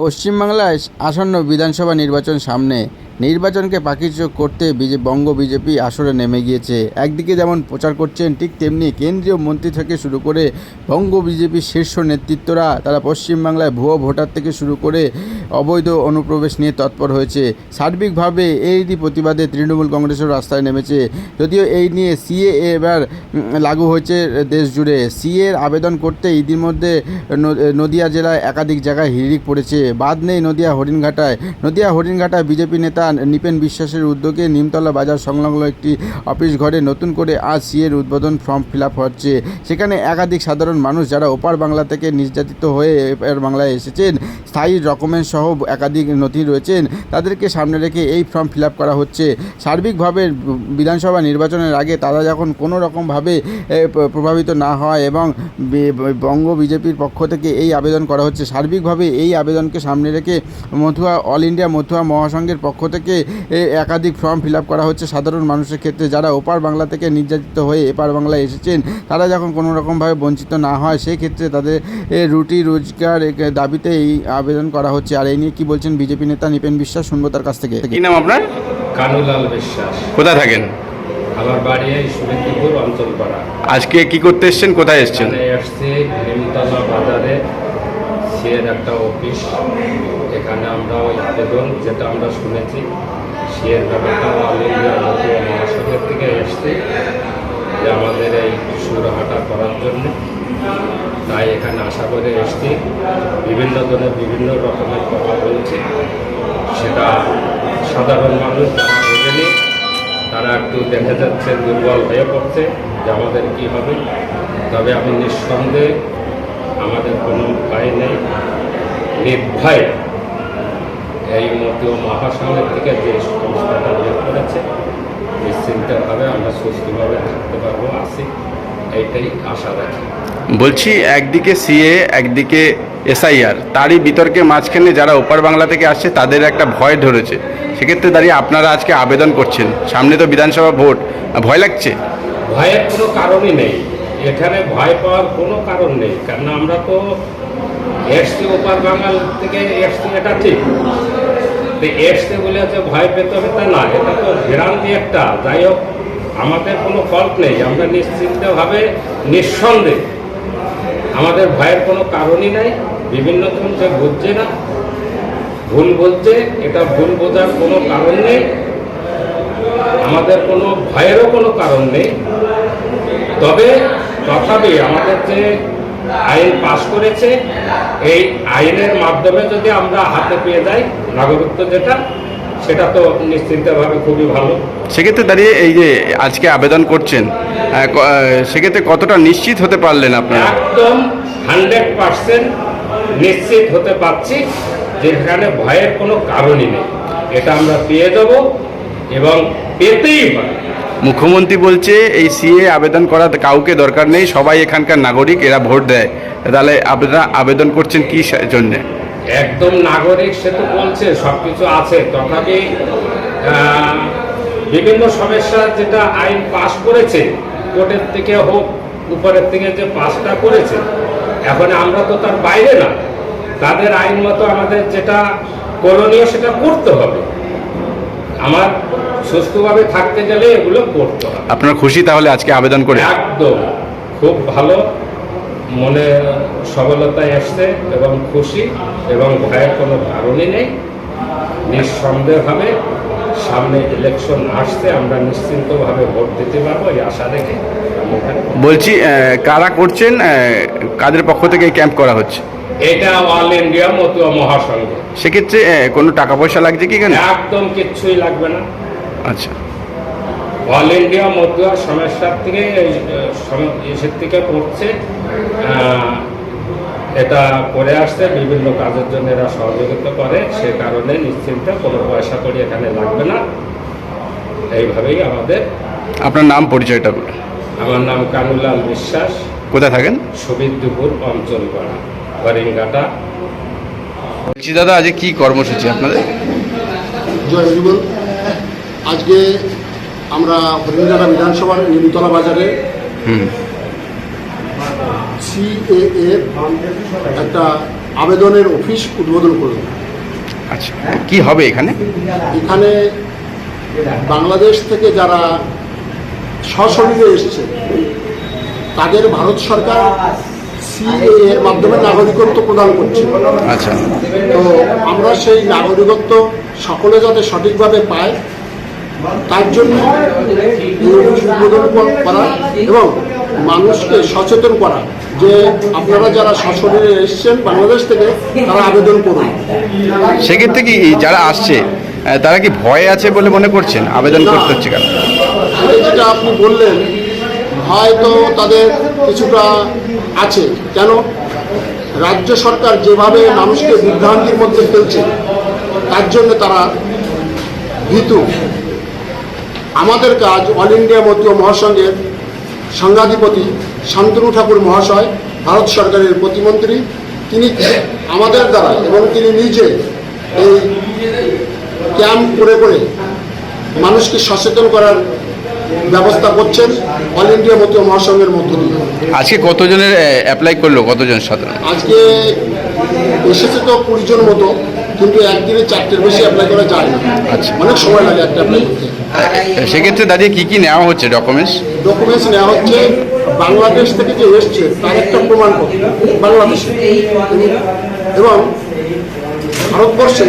পশ্চিমবাংলায় আসন্ন বিধানসভা নির্বাচন সামনে নির্বাচনকে পাকিচোক করতে বঙ্গ বিজেপি আসরে নেমে গিয়েছে। একদিকে যেমন প্রচার করছেন, ঠিক তেমনি কেন্দ্রীয় মন্ত্রী থেকে শুরু করে বঙ্গ বিজেপির শীর্ষ নেতৃত্বরা, তারা পশ্চিমবাংলায় ভুয়ো ভোটার থেকে শুরু করে অবৈধ অনুপ্রবেশ নিয়ে তৎপর হয়েছে। সার্বিকভাবে এরই প্রতিবাদে তৃণমূল কংগ্রেসের রাস্তায় নেমেছে। যদিও এই নিয়ে সিএ এবার লাগু হয়েছে দেশ জুড়ে। সিএর আবেদন করতে ইতিমধ্যে নদিয়া জেলায় একাধিক জায়গায় হিড়িক পড়েছে। বাদ নেই নদিয়া হরিণঘাটায়। নদিয়া হরিণঘাটায় বিজেপি নেতা নিপেন বিশ্বাসের উদ্যোগে নিমতলা বাজার সংলগ্ন একটি অফিস ঘরে নতুন করে আজ সিএর উদ্বোধন ফর্ম ফিল আপ হচ্ছে। সেখানে একাধিক সাধারণ মানুষ যারা ওপার বাংলা থেকে নির্যাতিত হয়ে এপার বাংলায় এসেছেন, স্থায়ী ডকুমেন্ট সহ একাধিক নথি রয়েছেন, তাদেরকে সামনে রেখে এই ফর্ম ফিল আপ করা হচ্ছে। সার্বিকভাবে বিধানসভা নির্বাচনের আগে তারা যখন কোনো রকমভাবে প্রভাবিত না হয় এবং বঙ্গ বিজেপির পক্ষ থেকে এই আবেদন করা হচ্ছে, সার্বিকভাবে এই আবেদনকে সামনে রেখে মথুয়া, অল ইন্ডিয়া মথুয়া মহাসংঘের পক্ষ থেকে এ, একাধিক ফর্ম ফিল আপ করা হচ্ছে। সাধারণ মানুষের ক্ষেত্রে যারা ওপার বাংলা থেকে নির্যাতিত হয়ে এপার বাংলায় এসেছেন তারা যখন কোনো রকমভাবে বঞ্চিত না হয় সেই ক্ষেত্রে তাদের রুটি রোজগার দাবিতে এই আবেদন করা হচ্ছে। আর এই নিয়ে কি বলছেন বিজেপি নেতা নিপেন বিশ্বাস? শুনব তার কাছ থেকে। কি নাম আপনার? কানুলাল বিশ্বাস। কোথায় থাকেন? আমার বাড়ি অঞ্চলপাড়া। আজকে কি করতে এসছেন? কোথায় এসছেন? এসছি সিয়ের একটা অফিস এখানে আমরা ওই আবেদন যেটা আমরা শুনেছি সিয়ের ব্যাপারটা অল ইন্ডিয়া জাতীয় মহাসংঘের থেকে এসছি যে আমাদের এই সুরাহাটা করার জন্য। তাই এখানে আশা করে এসছি, বিভিন্ন জনের বিভিন্ন রকমের কথা বলছে। সেটা সাধারণ মানুষ যারা বোঝেনি, তারা একটু দেখা যাচ্ছে, দুর্বল হয়ে পড়ছে যে আমাদের কী হবে। তবে আমি নিঃসন্দেহে আমাদের কোনো ভয় নেই। নির্ভয়ে এই মতীয় মহাসংঘের থেকে যে সংস্থাটা বের করেছে নিশ্চিন্তভাবে আমরা সুস্থভাবে থাকতে পারব আসি এইটাই আশা রাখি। বলছি একদিকে সিএ একদিকে এসআইআর তারই বিতর্কে মাঝখানে যারা ওপার বাংলা থেকে আসছে তাদের একটা ভয় ধরেছে। সেক্ষেত্রে দাঁড়িয়ে আপনারা আজকে আবেদন করছেন। সামনে তো বিধানসভা ভোট। ভয় লাগছে? ভয়ের কোনো কারণই নেই। এখানে ভয় পাওয়ার কোনো কারণ নেই। কারণ আমরা তো এসছি ওপার বাঙাল থেকে এসছি এটা ঠিক। তো এসছে বলে যে ভয় পেতে হবে তা না, এটা তো ভেরান্তি একটা। যাই হোক, আমাদের কোনো ফল্ট নেই, আমরা নিশ্চিন্তভাবে নিঃসন্দেহে। আমাদের ভয়ের কোনো কারণই নাই, বিভিন্ন জন যে বুঝছে না, ভুল বলছে, এটা ভুল বোঝার কোনো কারণ নেই। আমাদের কোনো ভয়েরও কোনো কারণ নেই। তবে তথাপি আমাদের যে আইন পাশ করেছে এই আইনের মাধ্যমে যদি আমরা হাতে পেয়ে যাই নাগরিকত্ব যেটা সেটা তো নিশ্চিন্তভাবে খুবই ভালো। সেক্ষেত্রে দাঁড়িয়ে এই যে আজকে আবেদন করছেন সেক্ষেত্রে কতটা নিশ্চিত হতে পারলেন আপনারা? একদম হান্ড্রেড পার্সেন্ট নিশ্চিত হতে পারছি যে এখানে ভয়ের কোনো কারণই নেই। এটা আমরা পেয়ে যাব এবং পেতেই পারি। মুখ্যমন্ত্রী বলছে, এই সিএ আবেদন করার কাউকে দরকার নেই, সবাই এখানকার নাগরিক, এরা ভোট দেয়। তাহলে আপনারা আবেদন করছেন কি জন্য? একদম নাগরিক সে তো বলছে সব কিছু আছে তথাপি বিভিন্ন সমস্যা যেটা আইন পাশ করেছে, কোর্টের থেকে হোক, উপরের থেকে যে পাশটা করেছে, এখন আমরা তো তার বাইরে না। তাদের আইন মতো আমাদের যেটা করণীয় সেটা করতে হবে। আমার সুস্থভাবে থাকতে গেলে এগুলো করতে হবে। আপনারা খুশি তাহলে আজকে আবেদন করে? একদম। খুব ভালো। মনে সবলতা আসছে এবং খুশি এবং ভয়ের কোনো কারণই নেই। নিঃসন্দেহভাবে সামনে ইলেকশন আসছে আমরা নিশ্চিন্তভাবে ভোট দিতে পারব এই আশা রেখে বলছি। কারা করছেন কাদের পক্ষ থেকে এই ক্যাম্প করা হচ্ছে? এটা অল ইন্ডিয়া মতুয়া মহাসংঘ। সেক্ষেত্রে কোনো টাকা পয়সা লাগছে কি এখানে? একদম কিচ্ছুই লাগবে না। আচ্ছা। অল ইন্ডিয়া মতুয়া সমস্যার থেকে এই, আহ, থেকে করছে। এটা করে আসছে বিভিন্ন কাজের জন্য এরা সহযোগিতা করে সে কারণে নিশ্চিন্ত কোনো পয়সা করি এখানে লাগবে না। এইভাবেই আমাদের। আপনার নাম পরিচয়টা বলুন। আমার নাম কানুলাল বিশ্বাস। কোথায় থাকেন? সুবিদ্যপুর অঞ্চল পাড়া হরিঙ্গাটা বলছি দাদা আজকে কি কর্মসূচি আপনাদের? জয় আজকে আমরা হরিণঘাটা বিধানসভার নিমতলা বাজারে সিএএ একটা আবেদনের অফিস উদ্বোধন করলাম। আচ্ছা কি হবে এখানে? এখানে বাংলাদেশ থেকে যারা সশরীরে এসছে তাদের ভারত সরকার সিএ এর মাধ্যমে নাগরিকত্ব প্রদান করছে। আচ্ছা। তো আমরা সেই নাগরিকত্ব সকলে যাতে সঠিকভাবে পায় তার জন্য উদ্বোধন করা এবং মানুষকে সচেতন করা যে আপনারা যারা সশরীরে এসছেন বাংলাদেশ থেকে তারা আবেদন করুন। সেক্ষেত্রে কি যারা আসছে তারা কি ভয় আছে বলে মনে করছেন? আবেদন করতে হচ্ছে কেন? যেটা আপনি বললেন হয়তো তাদের কিছুটা আছে। কেন? রাজ্য সরকার যেভাবে মানুষকে বিভ্রান্তির মধ্যে ফেলছে তার জন্য তারা ভীতু। আমাদের কাজ অল ইন্ডিয়া মতীয় মহাসংঘের সংঘাধিপতি শান্তনু ঠাকুর মহাশয় ভারত সরকারের প্রতিমন্ত্রী। তিনি আমাদের দ্বারা এবং তিনি নিজে এই ক্যাম্প করে করে মানুষকে সচেতন করার ব্যবস্থা করছেন অল ইন্ডিয়া মতীয় মহাসংঘের মধ্য দিয়ে। আজকে কতজনের অ্যাপ্লাই করল কতজন সাধারণ? আজকে এসেছে তো কুড়ি জন মতো কিন্তু একদিনে চারটের বেশি অ্যাপ্লাই করা যায় না। আচ্ছা। অনেক সময় লাগে একটা অ্যাপ্লাই করতে। সেক্ষেত্রে দাঁড়িয়ে কি কি নেওয়া হচ্ছে ডকুমেন্টস ডকুমেন্টস নেওয়া হচ্ছে, বাংলাদেশ থেকে যে এসছে, তার একটা প্রমাণপত্র বাংলাদেশে। এবং ভারতবর্ষে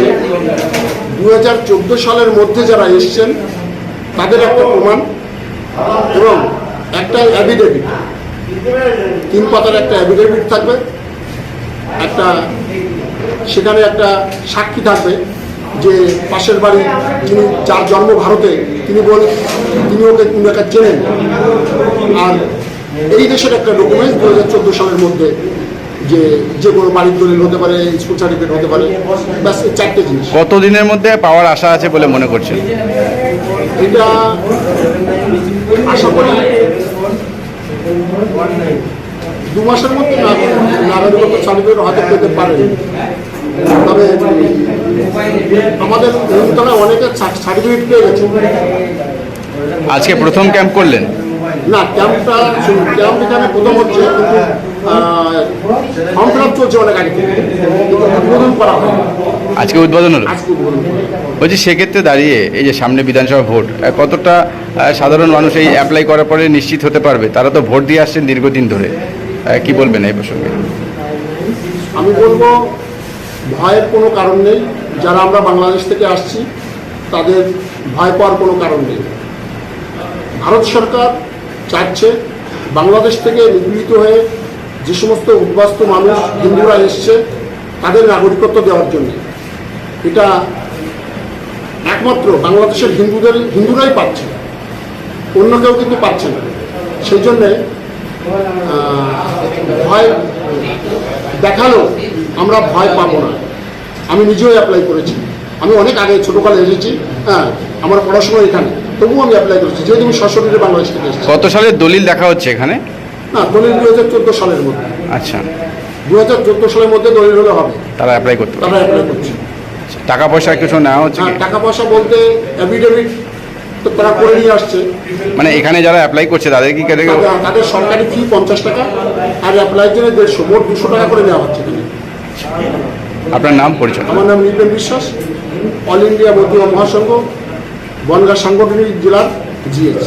দু হাজার চোদ্দ সালের মধ্যে যারা এসছেন, তাদের একটা প্রমাণ এবং একটা অ্যাফিডেভিট তিন পাতার একটা অ্যাফিডেভিট থাকবে। একটা, সেখানে একটা সাক্ষী থাকবে। যে পাশের বাড়ি যিনি যার জন্ম ভারতে তিনি বল তিনি ওকে তিনি ওকে চেনেন। আর এই দেশের একটা ডকুমেন্ট দু হাজার চোদ্দ সালের মধ্যে যে যে কোনো বাড়ির দলিল হতে পারে স্কুল সার্টিফিকেট হতে পারে ব্যাস চারটে জিনিস। কতদিনের মধ্যে পাওয়ার আশা আছে বলে মনে করছেন? এটা আশা করি দু মাসের মধ্যে না- নাগরিকত্ব সার্টিফিকেট হাতে পেতে পারে তবে আমাদের নিমতলায় অনেকে সার্টিফিকেট পেয়ে গেছে। আজকে প্রথম ক্যাম্প করলেন? না ক্যাম্পটা ক্যাম্প এখানে প্রথম হচ্ছে কিন্তু ফর্ম ফিল আপ চলছে অনেক আগে থেকে উদ্বোধন করা হয় আজকে উদ্বোধন হলো। বলছি সেক্ষেত্রে দাঁড়িয়ে এই যে সামনে বিধানসভা ভোট কতটা সাধারণ মানুষ এই অ্যাপ্লাই করার পরে নিশ্চিত হতে পারবে? তারা তো ভোট দিয়ে আসছেন দীর্ঘদিন ধরে। কি বলবেন এই প্রসঙ্গে? আমি বলব ভয়ের কোনো কারণ নেই। যারা আমরা বাংলাদেশ থেকে আসছি, তাদের ভয় পাওয়ার কোনো কারণ নেই। ভারত সরকার চাচ্ছে বাংলাদেশ থেকে নিপীড়িত হয়ে যে সমস্ত উদ্বাস্তু মানুষ, হিন্দুরা এসছে, তাদের নাগরিকত্ব দেওয়ার জন্য। এটা একমাত্র বাংলাদেশের হিন্দুদের, হিন্দুরাই পাচ্ছে। অন্য কেউ কিন্তু পাচ্ছে না। সেই জন্যে ভয় দেখাল আমরা ভয় পাবো না। আমি নিজেও অ্যাপ্লাই করেছি। আমি অনেক আগে ছোটোকালে এসেছি হ্যাঁ আমার পড়াশোনা এখানে। তবুও আমি অ্যাপ্লাই করেছি যেহেতু আমি সশরীরে বাংলাদেশ থেকে এসেছি। কত সালের দলিল দেখা হচ্ছে এখানে? না দলিল দু হাজার চোদ্দ সালের মধ্যে। আচ্ছা। দু হাজার চোদ্দ সালের মধ্যে দলিল হলে হবে। তারা অ্যাপ্লাই করতে তারা অ্যাপ্লাই করছে। টাকা পয়সা কিছু নেওয়া হচ্ছে হ্যাঁ টাকা পয়সা বলতে অ্যাফিডেভিট তো তারা করে নিয়ে আসছে। মানে এখানে যারা অ্যাপ্লাই করছে তাদের কি তাদের সরকারি ফি পঞ্চাশ টাকা আর অ্যাপ্লাইয়ের জন্য দেড়শো মোট দুশো টাকা করে নেওয়া হচ্ছে। আপনার নাম, পরিচয়? আমার নাম নিপেন বিশ্বাস। অল ইন্ডিয়া মধ্যমা মহাসংঘ, বনগা সাংগঠনিক জেলার জিএস